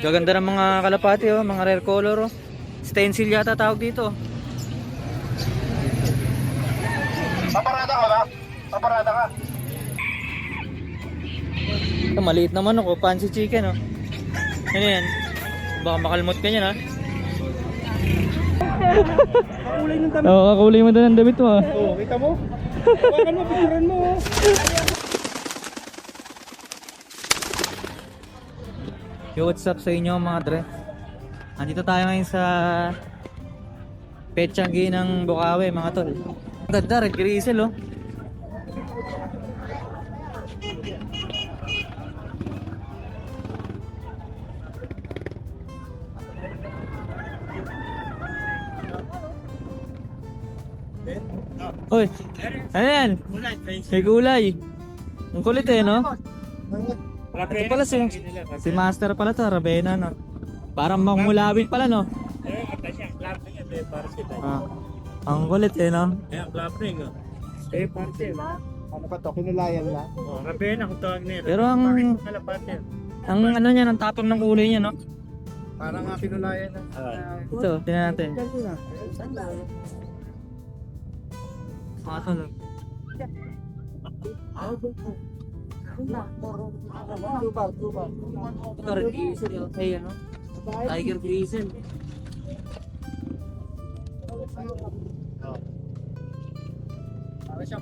Gaganda ng mga kalapati oh, mga rare color oh. Stencil yata tawag dito. Paparada ka ba? Paparada ka. Ito maliit naman ako, fancy chicken oh. Ano yan? Baka makalmot ka niyan ha. Kulay ng damit. Oo, kakulay mo doon ang damit mo ah. Oo, kita mo? Hawakan mo, picturean mo. oh. Yo, what's up sa inyo mga dre? Andito tayo ngayon sa Petsanggi ng Bukawi mga tol. Ang ganda, red grisel oh. Uy, ano yan? May gulay. Ang kulit eh, no? Ito pala si, si Master pala to, Ravena, no? Parang mangulawin pala, no? Ah, ang kulit eh, no? Eh, parte. Ano ka to? Kinulayan na? Pero ang, ang ano niya, ang tapang ng kulay niya, no? Parang nga kinulayan na. Ito, tingnan natin. Mga tol. Ito, red grisel yun. Hey, ano? Tiger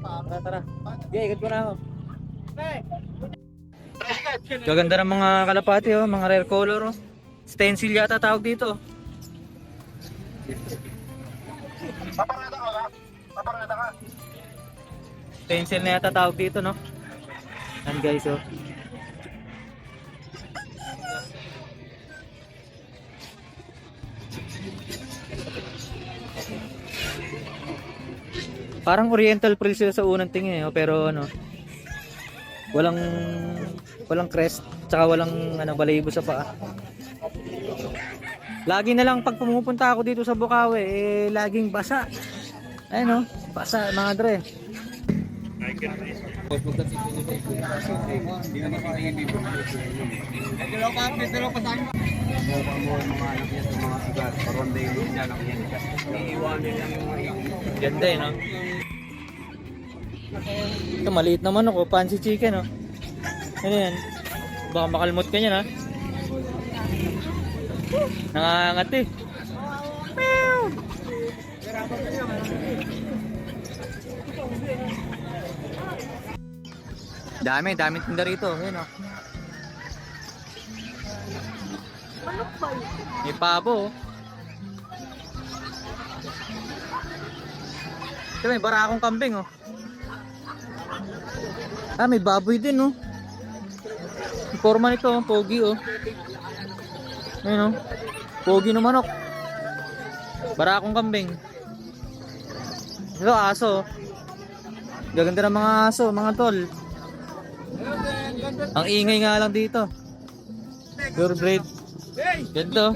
pa. Tara, tara. Okay, ikot ko na ako. Gaganda ng mga kalapati oh, mga rare color oh. Stencil yata tawag dito. Paparada ka ba? Paparada ka. Stencil na yata tawag dito, no? Yan guys, oh. Parang oriental prill sila sa unang tingin eh, oh, pero ano, walang walang crest, tsaka walang ano, balahibo sa paa. Lagi na lang pag pumupunta ako dito sa Bukawi, eh, laging basa. Ayun oh, basa mga dre. Ganda eh, no? Ito, maliit naman ako. Fancy chicken, oh. Ano yan? Baka makalmot ka niyan, ha? Nangangat eh. Dami, dami tinda rito. Ayan, oh. May pabo, oh. Ito may barakong kambing oh. Ah, may baboy din oh. Yung Forma nito oh, pogi oh. Ayun oh. Pogi ng manok. Barakong kambing. Ito aso. oh. Gaganda ng mga aso, mga tol. Ang ingay nga lang dito. Pure breed. Ganito.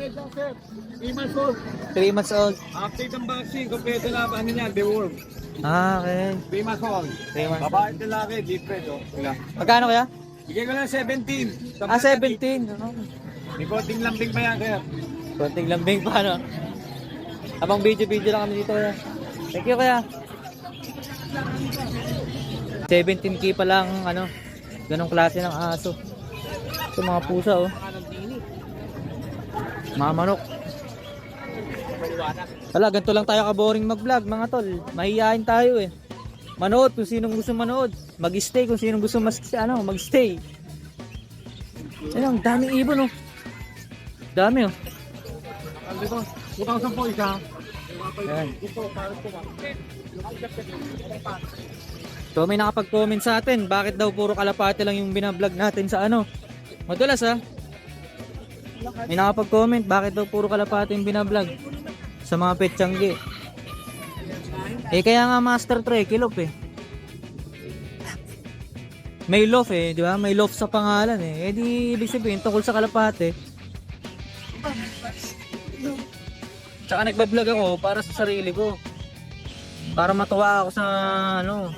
3 months old. 3 months old. Update ang vaccine, kompleto na ano niya, deworm. Ah, okay. 3 months old. 3 months. Babae at lalaki, red oh. Wala. Magkano kaya? Bigay ko lang 17. Ah, 17. Ano? May konting lambing pa yan kaya. Konting lambing pa, no? Habang video-video lang kami dito, kaya. Thank you, kaya. 17k pa lang, ano, ganong klase ng aso. Ito mga pusa, oh. Mga manok. Wala, ganito lang tayo ka-boring mag-vlog, mga tol. Mahihayin tayo, eh. Manood kung sinong gusto manood. Mag-stay kung sinong gusto mas, ano, mag-stay. Ayun, ang daming ibon, oh. Dami, oh. Ito? 2,000 po isa. Ayan. So may nakapag-comment sa atin, bakit daw puro kalapate lang yung binablog natin sa ano? Madulas ha? May nakapag-comment, bakit daw puro kalapate yung binablog sa mga petsanggi? Eh kaya nga Master Tre, kilop eh. May loft eh, di ba? May loft sa pangalan eh. Eh di ibig sabihin tungkol sa kalapate. Tsaka nagbablog ako para sa sarili ko. Para matuwa ako sa ano.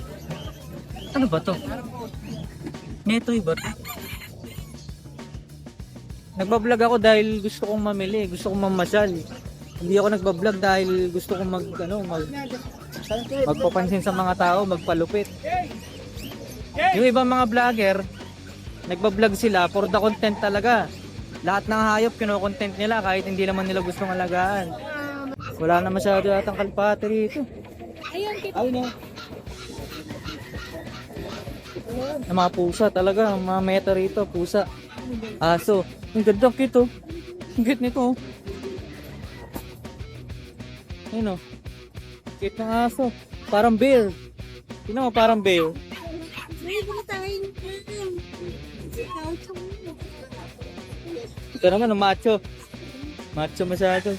Ano ba to? Neto ba to? nagbablog ako dahil gusto kong mamili, gusto kong mamasyal. Hindi ako nagbablog dahil gusto kong mag ano, mag magpapansin sa mga tao, magpalupit. Yung ibang mga vlogger, nagbablog sila for the content talaga. Lahat ng hayop kino-content nila kahit hindi naman nila gustong alagaan. Wala na masyado yatang kalpate rito. Ayun. Ayun na. Ang mga pusa talaga, ang mga meta rito, pusa. Aso. Ang ganda, cute oh. Ang cute nito oh. Ayun oh. Cute ng aso. Parang bear. Tingnan mo, parang bear. Ito naman, ang macho. Macho masyado.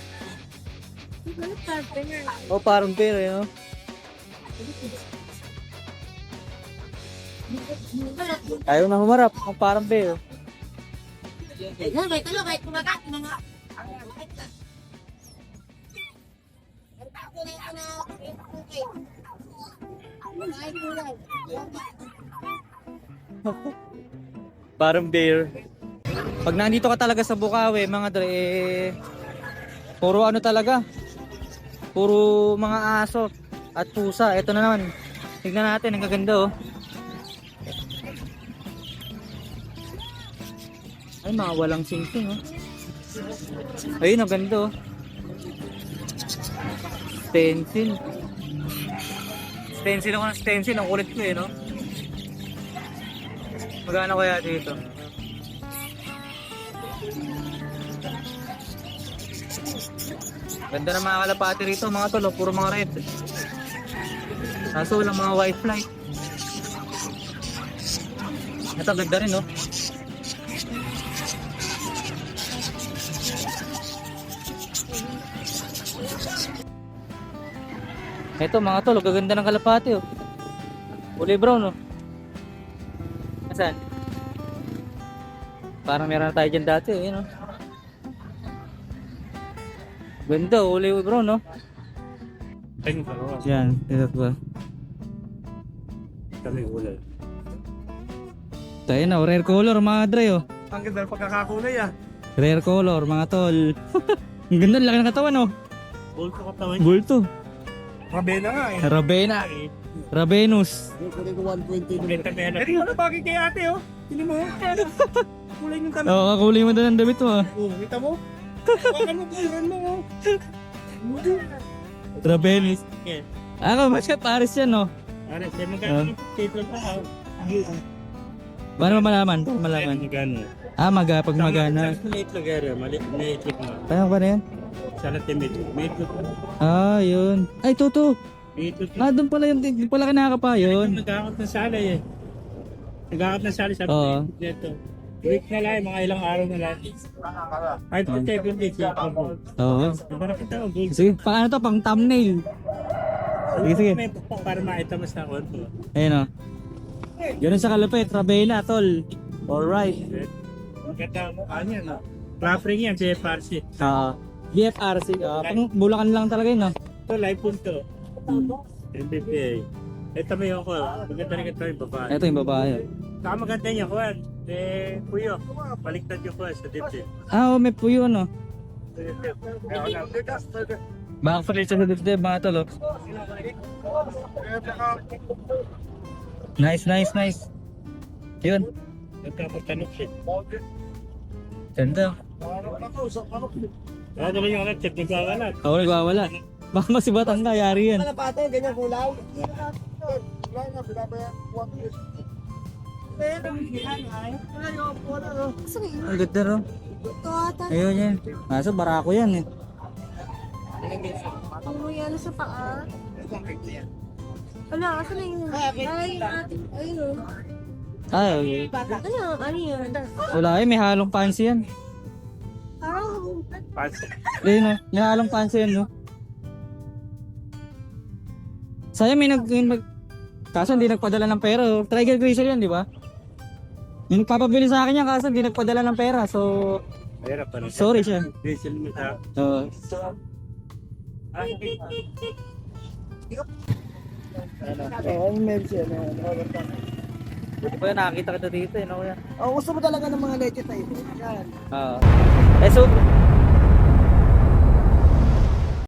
Ano? Oh, parang bear eh, oh. Ayaw na humarap. Ang parang mga... Parang bear. Pag nandito ka talaga sa Bukawi, mga dre, eh, puro ano talaga, puro mga aso at pusa. Ito na naman. Tignan natin, ang gaganda oh. Ay, mga walang sing-sing oh. Ayun, ang ganda oh. Stencil. Stencil ako ng stencil. Ang kulit ko eh, no? Magkano kaya dito? Ganda ng mga kalapati rito, mga tolo, puro mga red. Kaso walang mga white fly. Ito, ganda rin, no? Ito, mga tolo, gaganda ng kalapati, oh. Kulay brown, oh. Asan? Parang meron na tayo dyan dati, eh, no? Ganda, uli bro, no? Ayun, dalawa. Yan, ito ba? Kami ulay. Tayo na, rare color mga dre, oh. Ang ganda ng pagkakakulay ah. Rare color, mga tol. Ang ganda, laki ng katawan, oh. Bulto ka tawin. Bulto. Rabena nga eh. Rabena. Ravenus. Benta mena. Eh, ano bagay kay ate oh? Sino mo? Kulay ng tanong. Oo, oh, kakulay mo doon ang damit mo, ah. Oh, kita mo? Hawakan mo, bulan mo oh. Ravenus. Ah, mas ka Paris yan, no? Siya Ah. magkano? Pa ah. Paano mo malaman? Paano malaman? Magkano? Ah, maga, pag magana. Sa lang area, maliit maliit lang. Paano ba na yan? Sana timid. May ito. Ah, yun. Ay, toto. May ito. Ah, doon pala yung, doon pala kinakapa yun. Nag-aakot ng sala eh. Nag-aakot ng sala sabi Oo. ko dito. Week na lang, mga ilang araw na lang. Ay, ito, days. yung ako. Oo. Parang kita gold. Sige, paano to? Pang thumbnail. Sige, sige. May pa- para makita mo sa konto. Ayun o. Ganun sa kalupit, Rabena, tol. Alright. Maganda ang mukha niya, no? Clapping yan, JFRC. Ah, BFRC. ah, pang bulakan lang talaga yun, no? Ito, live punto. MBPA. Ito may ako, maganda rin ito yung babae. Ito yung babae. Saka maganda niya, Juan. Eh, puyo. Baliktad yung Juan sa dibdib. Ah, oh, may puyo, no? Ayun lang. Baka palit sa dibdib, mga tol, oh. Nice, nice, nice. Yun. Nagkakatanok siya. Ganda. Ano rin yung anak, check nagkakalat. Ako nagwawala. Baka masibatan ka, yari yan. Kalapate, ganyan kulay. Ang ganda, no? Ito ata. Ayun yan. Kaso barako yan, eh. Ang ano sa paa. Ala, asa na yun? Ay, ate. Ayun. Ay, Ano, ano yun? wala eh, may halong pansi yan. Parang. Ayun, no? May halong pansi yan, no? Sayang may nag... may nag kaso hindi nagpadala ng pera. oh. Tiger Grazer yan, di ba? Yung nagpapabili sa akin yan, kaso hindi nagpadala ng pera. So, Mahirap pa rin. sorry siya. Diesel mo sa... Oo, yung Mercy, ano, Buti pa yun, nakakita kita dito eh, no kuya? Oh, gusto mo talaga ng mga legit type. Yan. Oo. eh, so,